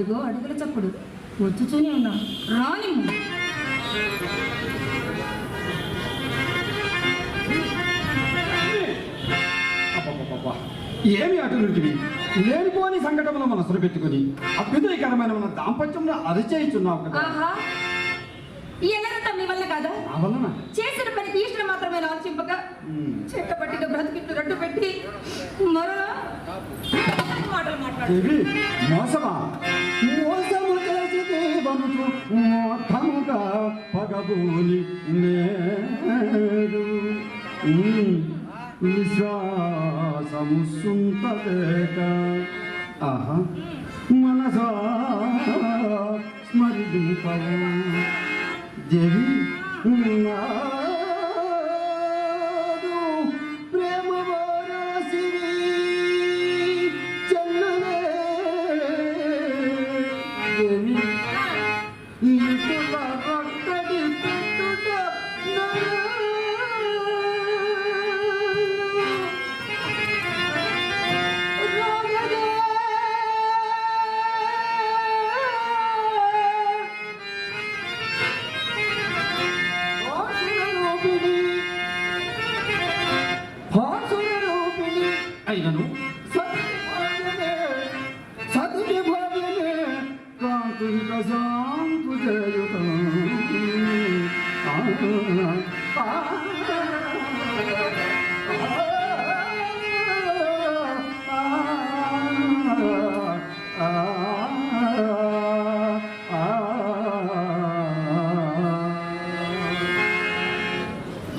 అదిగో అడుగుల చప్పుడు. వచ్చుచూనే ఉన్నా. రాని. ఏమి అటులుంటివి లేనిపోని సంఘటనలు మనసులు పెట్టుకుని అభ్యుదయకరమైన మన దాంపత్యంలో అరిచేయిచున్నావు కదా. వల్ల చేసిన మాత్రమే ఆలోచింపక చెక్క పట్టిన బ్రతికిట్టు రట్టు పెట్టి మరో మాటలు మాట్లాడు. విశ్వాసము సుంతలేక ఆహా. మనసా స్మరింపవు. దేవి నాదు 愛なの？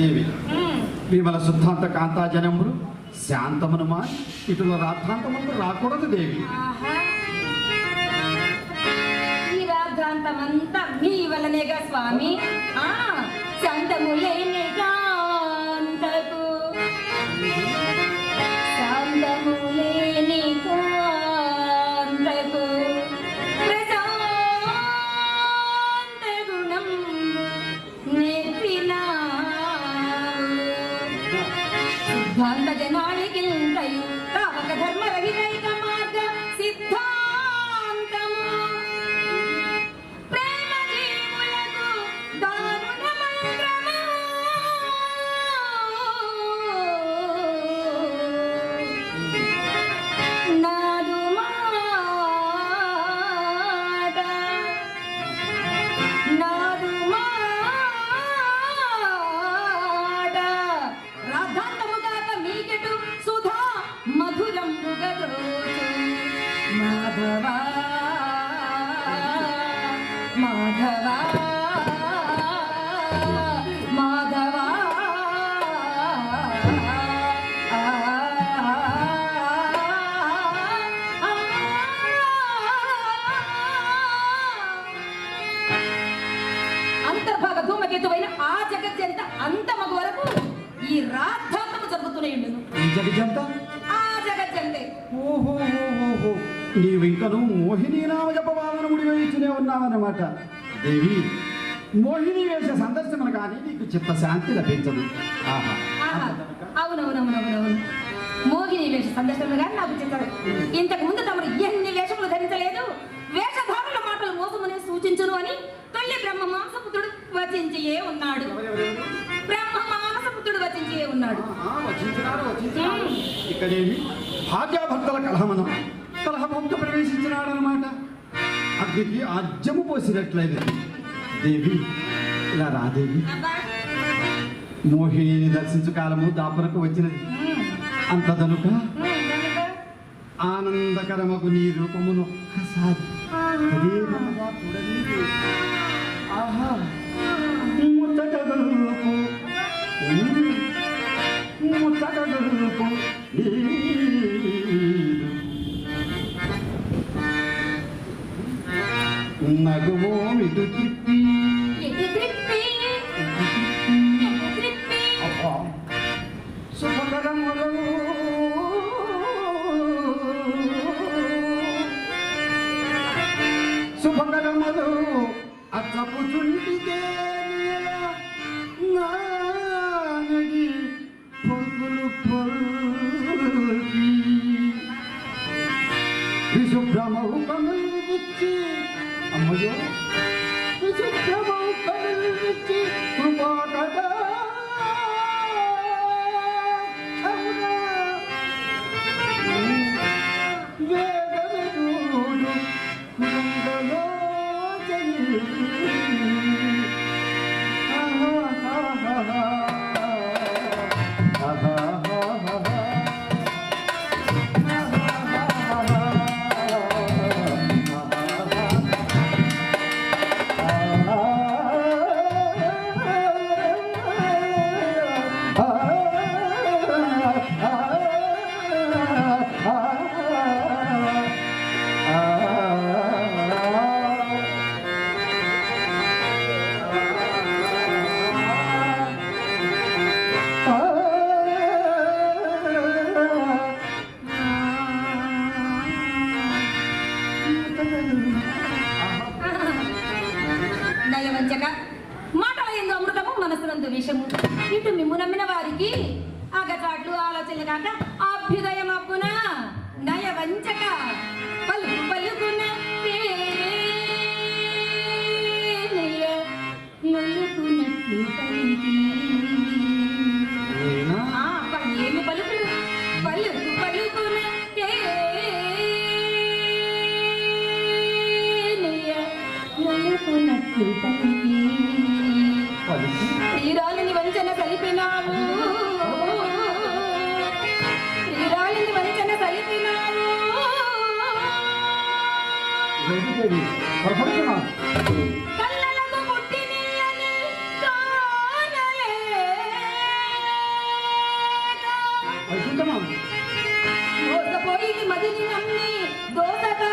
దేవి. విమల శుద్ధాంత కాంతాజనములు శాంతమును మా ఇటుల రాద్ధాంతములు రాకూడదు దేవి. రాద్ధాంతమంతా మీ వల్లనేగా స్వామి. ఆ శాంతము లేని धर्म रही रही నీవు ఇంకను మోహిని నామ జపవాదన ముడి వేయించునే ఉన్నావన్నమాట. దేవి. మోహిని వేష సందర్శన కానీ నీకు చిత్తశాంతి లభించదు. ఆహా. ఆహా, అవునవునవునవునవును. మోగిని వేష సందర్శనలు కానీ నాకు చెప్పారు ఇంతకు ముందు తమరు ఎన్ని వేషములు ధరించలేదు. వేషధారుల మాటలు మోసమని సూచించును అని తల్లి బ్రహ్మ మానసపుత్రుడు వచించియే ఉన్నాడు. బ్రహ్మ మానసపుత్రుడు వచించియే ఉన్నాడు. ఇక్కడేమి? భార్యాభర్తల కలహమనం. కలహభక్త ప్రవేశించినాడనమాట. అగ్నికి ఆజ్యము పోసినట్లయినది. దేవి ఇలా రాదేవి మోహిని దర్శించు కాలము దాపురకు వచ్చినది. ఉమ్, అంతదనుక ఆనందకరమకు నీ రూపమును ఒక్కసారి అదే రమగా చూడనీకి. 南无阿弥陀佛。నయవంచక పలుకు పలుకున లొల్లుకున్నట్లు పలికి. పలుకు పలుకున లొల్లుకున్నట్లు పలికి. ప్రియురాలిని వంచన కలిపినావు ఉండేవి పొరపడుతున్నాను మోసపోయి మదిని నమ్మి దోసగా